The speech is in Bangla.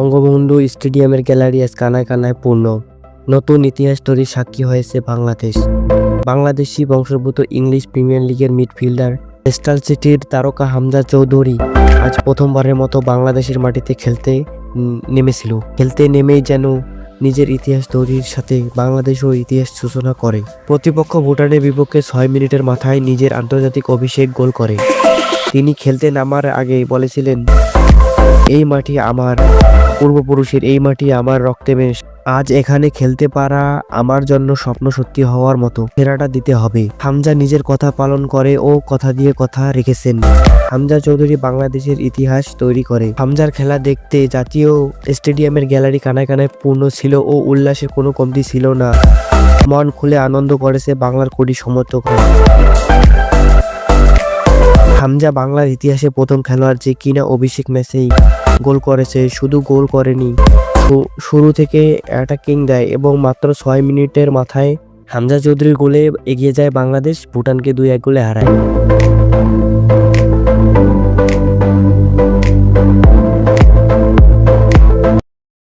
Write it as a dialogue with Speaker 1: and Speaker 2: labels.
Speaker 1: বঙ্গবন্ধু স্টেডিয়ামের গ্যালারি আজ কানায় কানায় পূর্ণ। নতুন ইতিহাস তৈরির সাক্ষী হয়েছে বাংলাদেশ। বাংলাদেশি বংশোদ্ভূত ইংলিশ প্রিমিয়ার লিগের মিডফিল্ডার লেস্টার সিটির তারকা হামজা চৌধুরী আজ প্রথমবারের মতো বাংলাদেশের মাটিতে খেলতে নেমেছিল। খেলতে নেমেই যেন নিজের ইতিহাস তৈরির সাথে বাংলাদেশও ইতিহাস সূচনা করে। প্রতিপক্ষ ভুটানের বিপক্ষে ছয় মিনিটের মাথায় নিজের আন্তর্জাতিক অভিষেক গোল করে। তিনি খেলতে নামার আগে বলেছিলেন এই মাটি আমার, পূর্বপুরুষের এই মাটি আমার রক্তে মেশ আজ এখানে খেলতে পারা আমার জন্য স্বপ্ন সত্যি হওয়ার মতো। ফেরাটা দিতে হবে। হামজা নিজের কথা পালন করে ও কথা দিয়ে কথা রেখেছেন। হামজা চৌধুরী বাংলাদেশের ইতিহাস তৈরি করে। হামজার খেলা দেখতে জাতীয় স্টেডিয়ামের গ্যালারি কানায় কানায় পূর্ণ ছিল ও উল্লাসে কোনো কমতি ছিল না। মন খুলে আনন্দ করেছে বাংলার কোটি সমর্থকরা। হামজা বাংলার ইতিহাসে প্রথম খেলোয়াড় যে কিনা অভিষেক ম্যাচেই গোল করেছে, শুধু গোল করেনি। শুরু থেকে অ্যাটাকিং দেয় এবং মাত্র ছয় মিনিটের মাথায় হামজা চৌধুরীর গোলে এগিয়ে যায় বাংলাদেশ, ভুটানকে দুই এক গোলে হারায়।